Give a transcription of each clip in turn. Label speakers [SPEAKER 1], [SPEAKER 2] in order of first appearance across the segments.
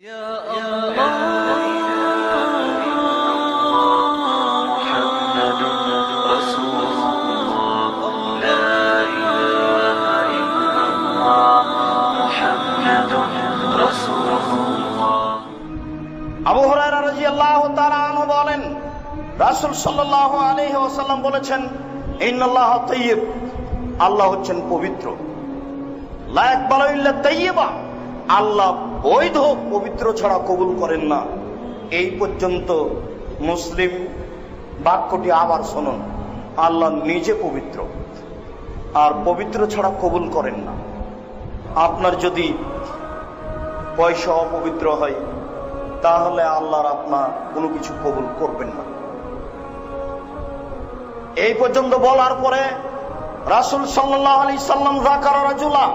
[SPEAKER 1] আবু রাদিয়াল্লাহু তাআলা আনহু বলেন, রাসূল ওয়াসাল্লাম বলেছেন আল্লাহ হচ্ছেন পবিত্র। লা ইয়াকবালু ইল্লা আল্লাহ বৈধ পবিত্র ছাড়া কবুল করেন না। এই পর্যন্ত মুসলিম বাক্যটি আবার শুনুন। আল্লাহ নিজে পবিত্র, আর পবিত্র ছাড়া কবুল করেন না। আপনার যদি পয়সা অপবিত্র হয়, তাহলে আল্লাহর আপনার কোনো কিছু কবুল করবেন না। এই পর্যন্ত বলার পরে রাসুল সাল্লাহ আলি সাল্লাম রাজুলা,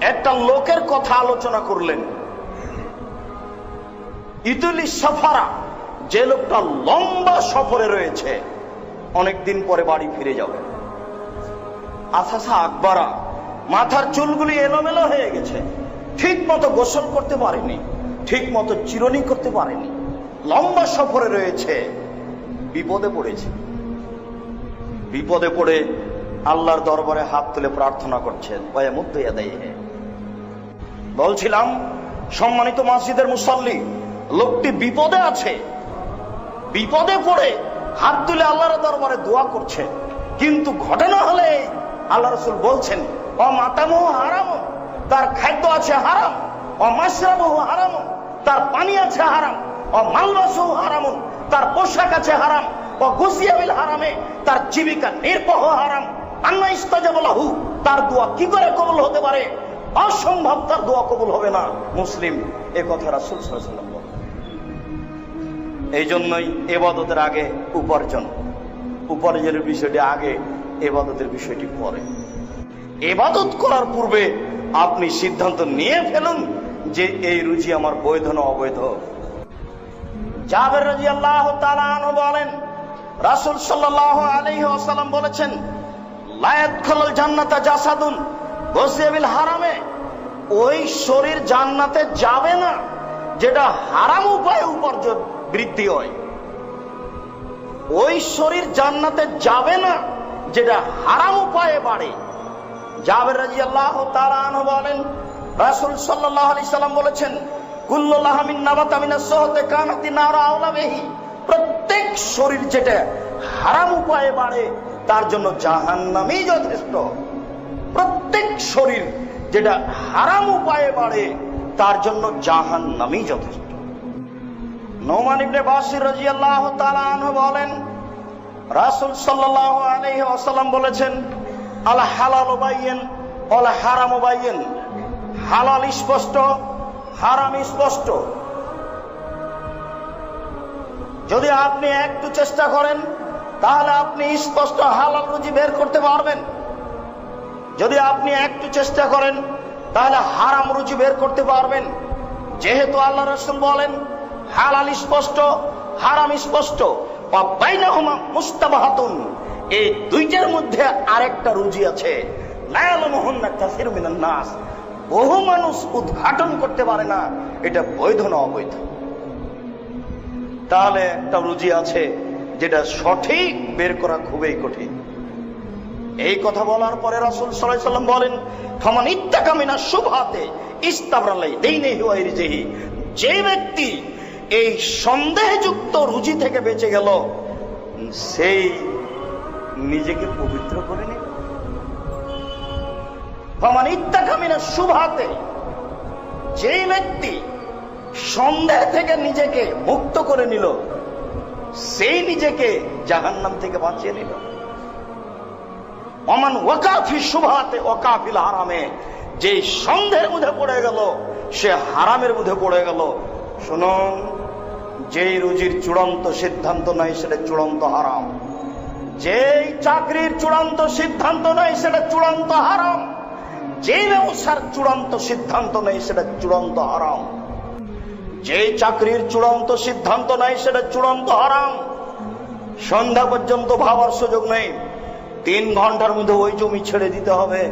[SPEAKER 1] একটা লোকের কথা আলোচনা করলেন। ইতুলি সফারা, যে লোকটা লম্বা সফরে রয়েছে, অনেকদিন পরে বাড়ি ফিরে যাবে। আসাসা আকবরা, মাথার চুলগুলি এলোমেলো হয়ে গেছে। ঠিক মতো গোসল করতে পারেনি ঠিক মতো চিরনি করতে পারেনি। লম্বা সফরে রয়েছে, বিপদে পড়েছে। বিপদে পড়ে আল্লাহর দরবারে হাত তুলে প্রার্থনা করছেন বলছিলাম, সম্মানিত মসজিদের মুসল্লি লোকটি বিপদে আছে। বিপদে পড়ে হাত তুলে আল্লাহর দরবারে দোয়া করছে। কিন্তু ঘটনা হলে আল্লাহ রসুল বলছেন ও মাতামহ হারাম তার খাদ্য আছে হারাম। ও মাসরাবহ হারাম তার পানি আছে হারাম। ও মালবাসহ হারাম তার পোশাক আছে হারাম। ও গুসিয়াবিল হারামে, তার জীবিকা নির্বাহ হারাম। আন্না ইস্তাজাবলাহু তার দোয়া কি করে কবুল হতে পারে? অসম্ভব তার দোয়া কবুল হবে না। মুসলিম, এ কথা রাসুল সাল্লাম এই জন্যই এবাদতের আগে উপার্জন। উপার্জনের বিষয়টি আগে, এবাদতের বিষয়টি পরে। এবাদত করার পূর্বে আপনি সিদ্ধান্ত নিয়ে ফেলুন যে এই রুচি আমার বৈধ না অবৈধ। জাবের রাজি আল্লাহ বলেন, রাসুল সাল্লাহ আলহি আসালাম বলেছেন লায়াত খলল জান্নাতা জাসাদুন গসিয়াবিল হারামে। ওই শরীর জান্নাতে যাবে না, যেটা হারাম উপায়ে উপার্জন বৃদ্ধি হয়। ওই শরীর জান্নাতে যাবে না, যেটা হারাম উপায়ে বাড়ে। জাবের রাজি আল্লাহ তালান বলেন, রাসুল সাল্লাহ আলি সাল্লাম বলেছেন কুল্লাহামিন সহতে প্রত্যেক শরীর যেটা হারাম উপায়ে বাড়ে, তার জন্য জাহান্নামই যথেষ্ট। প্রত্যেক শরীর যেটা হারাম উপায়ে বাড়ে, তার জন্য যথেষ্ট। বলেন বলেছেন, আল হালাল বাইয়িন, ওয়াল হারাম বাইয়িন। হালাল স্পষ্ট, হারাম স্পষ্ট। যদি আপনি একটু চেষ্টা করেন, তাহলে আপনি স্পষ্ট হালাল রুজি বের করতে পারবেন। যদি আপনি একটু চেষ্টা করেন, তাহলে হারাম রুজি বের করতে পারবেন। যেহেতু আল্লাহ রসুল বলেন হালাল স্পষ্ট, হারাম স্পষ্ট। মুস্তাবাহাতুন। এই দুইটার মধ্যে আরেকটা রুজি আছে। নাস। বহু মানুষ উদ্ঘাটন করতে পারে না। এটা বৈধ না অবৈধ। তাহলে একটা রুজি আছে যেটা সঠিক বের করা খুবই কঠিন। এই কথা বলার পরে রাসুল সাল্লাম বলেন, ফমান ইত্তাকামিনা শুভাতে ইস্তাবরালাই দেই নেই যে ব্যক্তি এই সন্দেহযুক্ত রুচি থেকে বেঁচে গেল। সেই নিজেকে পবিত্র করে নিল। ফমান ইত্তাকামিনা শুভাতে যে ব্যক্তি সন্দেহ থেকে নিজেকে মুক্ত করে নিল, সেই নিজেকে জাহান্নাম থেকে বাঁচিয়ে নিল। অমান ওয়াকাফি শুভাতে ওকাফিল হারামে যে সন্দেহের মধ্যে পড়ে গেল, সে হারামের মধ্যে পড়ে গেল। শুনুন যেই রুজির চূড়ান্ত সিদ্ধান্ত নাই, সেটা চূড়ান্ত হারাম। যেই চাকরির চূড়ান্ত সিদ্ধান্ত নাই, সেটা চূড়ান্ত হারাম। যেই ব্যবসার চূড়ান্ত সিদ্ধান্ত নেই, সেটা চূড়ান্ত হারাম। যেই চাকরির চূড়ান্ত সিদ্ধান্ত নাই, সেটা চূড়ান্ত হারাম। সন্ধ্যা পর্যন্ত ভাবার সুযোগ নেই। তিন ঘণ্টার মধ্যে ওই জমি ছেড়ে দিতে হবে।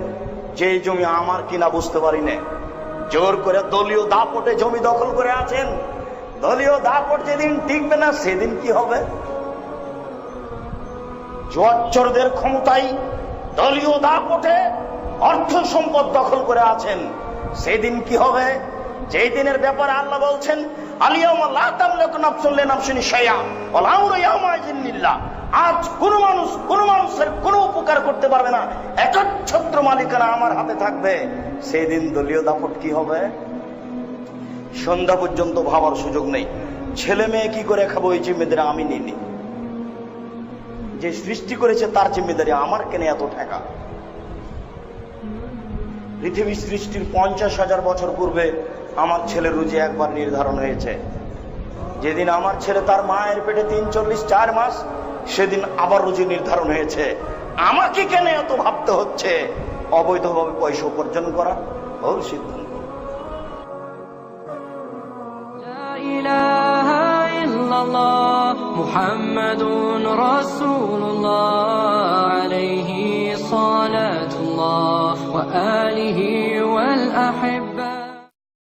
[SPEAKER 1] যে জমি আমার কিনা বুঝতে পারি না জোর করে দলীয় দাপটে জমি দখল করে আছেন। দলীয় দাপট যেদিন টিকবে না, সেদিন কি হবে? জোয়াচ্চরদের ক্ষমতায় দলীয় দাপটে অর্থ সম্পদ দখল করে আছেন। সেদিন কি হবে? যেই দিনের ব্যাপারে আল্লাহ বলছেন। আজ কোন মানুষ, কোন মানুষের কোনো উপকার করতে পারবে না। আমার হাতে থাকবে। সেদিন দলীয় দাপট কি হবে? সন্ধ্যা পর্যন্ত ভাবার সুযোগ নেই। ছেলে মেয়ে কি করে খাব এই জিম্মেদারি আমি নিইনি। যে সৃষ্টি করেছে তার জিম্মেদারি আমার কেন এত ঠেকা? পৃথিবী সৃষ্টির পঞ্চাশ হাজার বছর পূর্বে আমার ছেলের রুজি একবার নির্ধারণ হয়েছে। যেদিন আমার ছেলে তার মায়ের পেটে তিন চল্লিশ চার মাস, সেদিন আবার রুজি নির্ধারণ হয়েছে। আমাকে কেন এত ভাবতে হচ্ছে? অবৈধভাবে পয়সা উপার্জন করা ভুল সিদ্ধান্ত।
[SPEAKER 2] محمد رسول الله عليه صلاة الله وآله والأحبة